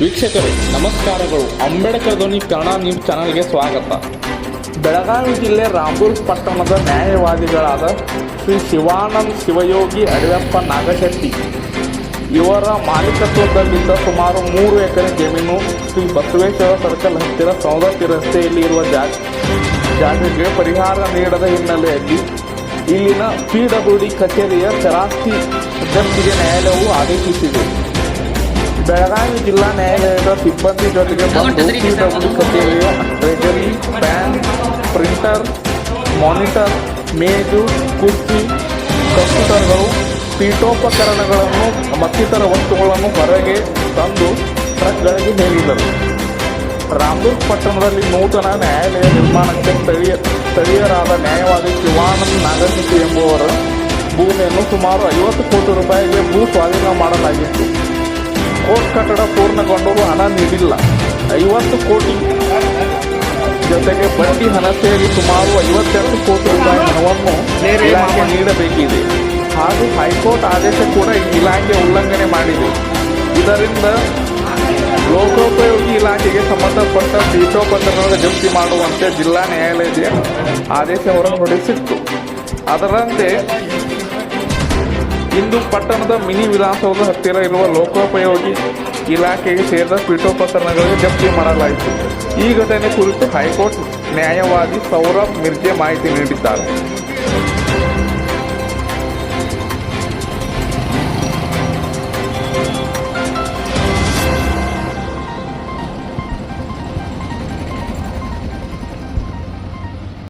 ವೀಕ್ಷಕರೇ, ನಮಸ್ಕಾರಗಳು. ಅಂಬೇಡ್ಕರ್ ಧ್ವನಿ ಕನ್ನಡ ನ್ಯೂಸ್ ಚಾನಲ್ಗೆ ಸ್ವಾಗತ. ಬೆಳಗಾವಿ ಜಿಲ್ಲೆ ರಾಮೂರ್ ಪಟ್ಟಣದ ನ್ಯಾಯವಾದಿಗಳಾದ ಶ್ರೀ ಶಿವಾನಂದ್ ಶಿವಯೋಗಿ ಅಡಿಯಪ್ಪ ನಾಗಶೆಟ್ಟಿ ಇವರ ಮಾಲೀಕತ್ವದಲ್ಲಿದ್ದ ಸುಮಾರು ಮೂರು ಎಕರೆ ಜಮೀನು ಶ್ರೀ ಬಸವೇಶ್ವರ ಸರ್ಕಲ್ ಹತ್ತಿರ ಸೌದತ್ತಿ ರಸ್ತೆಯಲ್ಲಿ ಇರುವ ಜಾಗ, ಜಾಗಕ್ಕೆ ಪರಿಹಾರ ನೀಡದ ಹಿನ್ನೆಲೆಯಲ್ಲಿ ಇಲ್ಲಿನ ಪಿ ಡಬ್ಲ್ಯೂ ಡಿ ಕಚೇರಿಯ ಚರಾಸ್ತಿ ಜಪ್ತಿಗೆ ನ್ಯಾಯಾಲಯವು ಆದೇಶಿಸಿದೆ. ಬೆಳಗಾವಿ ಜಿಲ್ಲಾ ನ್ಯಾಯಾಲಯದ ಸಿಬ್ಬಂದಿ ಜೊತೆಗೆ ಬಂದು ಕಚೇರಿಯ ಟ್ರೆಜರಿ ಪ್ಯಾನ್ ಪ್ರಿಂಟರ್ ಮಾನಿಟರ್ ಮೇಜು ಕುರ್ಚಿ ಕಂಪ್ಯೂಟರ್ಗಳು ಪೀಠೋಪಕರಣಗಳನ್ನು ಮತ್ತಿತರ ವಸ್ತುಗಳನ್ನು ಹೊರಗೆ ತಂದು ಟ್ರಕ್ಗಳಿಗೆ ನೀಡಿದರು ರಾಮದುರ್ಗ್ ಪಟ್ಟಣದಲ್ಲಿ ನೂತನ ನ್ಯಾಯಾಲಯ ನಿರ್ಮಾಣಕ್ಕೆ ಸ್ಥಳೀಯ ಸ್ಥಳೀಯರಾದ ನ್ಯಾಯವಾದಿ ಶಿವಾನಂದ್ ನಾಗರಿಕ ಎಂಬುವರ ಭೂಮಿಯನ್ನು ಸುಮಾರು ಐವತ್ತು ಕೋಟಿ ರೂಪಾಯಿಗೆ ಭೂ ಸ್ವಾಧೀನ ಮಾಡಲಾಗಿತ್ತು. ಕೋರ್ಟ್ ಕಟ್ಟಡ ಪೂರ್ಣಗೊಂಡರೂ ಹಣ ನೀಡಿಲ್ಲ. ಐವತ್ತು ಕೋಟಿ ಜೊತೆಗೆ ಬಡ್ಡಿ ಹಣ ಸೇರಿ ಸುಮಾರು ಐವತ್ತೆರಡು ಕೋಟಿ ರೂಪಾಯಿ ಹಣವನ್ನು ಇಲಾಖೆ ನೀಡಬೇಕಿದೆ. ಹಾಗೂ ಹೈಕೋರ್ಟ್ ಆದೇಶ ಕೂಡ ಈ ಇಲಾಖೆ ಉಲ್ಲಂಘನೆ ಮಾಡಿದೆ. ಇದರಿಂದ ಲೋಕೋಪಯೋಗಿ ಇಲಾಖೆಗೆ ಸಂಬಂಧಪಟ್ಟ ಪೀಠೋಪಕರಣದ ಜಪ್ತಿ ಮಾಡುವಂತೆ ಜಿಲ್ಲಾ ನ್ಯಾಯಾಲಯದ ಆದೇಶ ಹೊರಡಿಸಿತ್ತು ಅದರಂತೆ ಇಂದು ಪಟ್ಟಣದ ಮಿನಿ ವಿಧಾನಸೌಧ ಹತ್ತಿರ ಇರುವ ಲೋಕೋಪಯೋಗಿ ಇಲಾಖೆಗೆ ಸೇರಿದ ಪೀಠೋಪಕರಣಗಳಿಗೆ ಜಪ್ತಿ ಮಾಡಲಾಯಿತು. ಈ ಘಟನೆ ಕುರಿತು ಹೈಕೋರ್ಟ್ ನ್ಯಾಯವಾದಿ ಸೌರಭ್ ಮಿರ್ಜೆ ಮಾಹಿತಿ ನೀಡಿದ್ದಾರೆ.